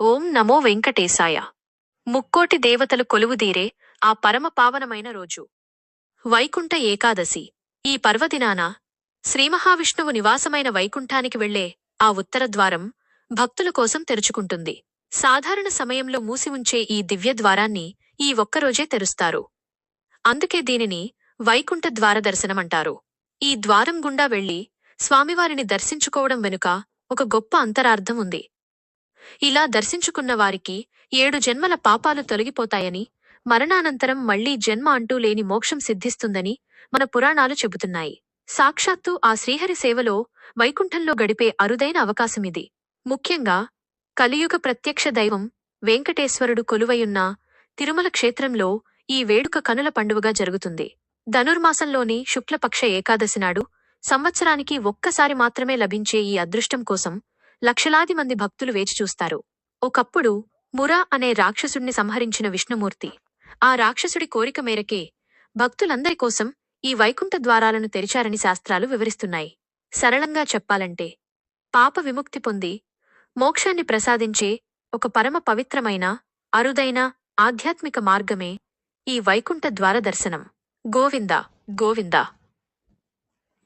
ఓం నమో వెంకటేశాయ. ముక్కోటి దేవతలు కొలువుదీరే ఆ పరమ పావనమైన రోజు. వైకుంఠ ఏకాదశి. ఈ పర్వదినాన శ్రీమహావిష్ణువు నివాసమైన వైకుంఠానికి వెళ్ళే ఆ ఉత్తర ద్వారం భక్తుల కోసం తెరుచుకుంటుంది. సాధారణ సమయంలో మూసి ఉంచే ఈ దివ్య ద్వారాన్ని ఈ ఒక్కరోజే తెరుస్తారు. అందుకే దీనిని వైకుంఠ ద్వార దర్శనమంటారు. ఈ ద్వారం గుండా వెళ్ళి స్వామివారిని దర్శించుకోవడం వెనుక ఒక గొప్ప అంతరార్థం ఉంది. ఇలా దర్శించుకున్న వారికి ఏడు జన్మల పాపాలు తొలగిపోతాయని మరణానంతరం మళ్ళీ జన్మ అంటూ లేని మోక్షం సిద్ధిస్తుందని మన పురాణాలు చెబుతున్నాయి. సాక్షాత్తు ఆ శ్రీహరి సేవలో వైకుంఠంలో గడిపే అరుదైన అవకాశమిది ముఖ్యంగా కలియుగ ప్రత్యక్ష దైవం వెంకటేశ్వరుడు కొలువయున్న తిరుమల క్షేత్రంలో ఈ వేడుక కనుల పండువగా జరుగుతుంది. ధనుర్మాసంలోని శుక్లపక్ష ఏకాదశి నాడు సంవత్సరానికి ఒక్కసారి మాత్రమే లభించే ఈ అదృష్టం కోసం లక్షలాది మంది భక్తులు వేచి చూస్తారు. ఒకప్పుడు మురా అనే రాక్షసుడిని సంహరించిన విష్ణుమూర్తి. ఆ రాక్షసుడి కోరిక మేరకే భక్తులందరి కోసం ఈ వైకుంఠ ద్వారాలను తెరిచారని శాస్త్రాలు వివరిస్తున్నాయి. సరళంగా చెప్పాలంటే పాప విముక్తి పొంది మోక్షాన్ని ప్రసాదించే ఒక పరమ పవిత్రమైన అరుదైన ఆధ్యాత్మిక మార్గమే ఈ వైకుంఠ ద్వార దర్శనం. గోవింద గోవింద.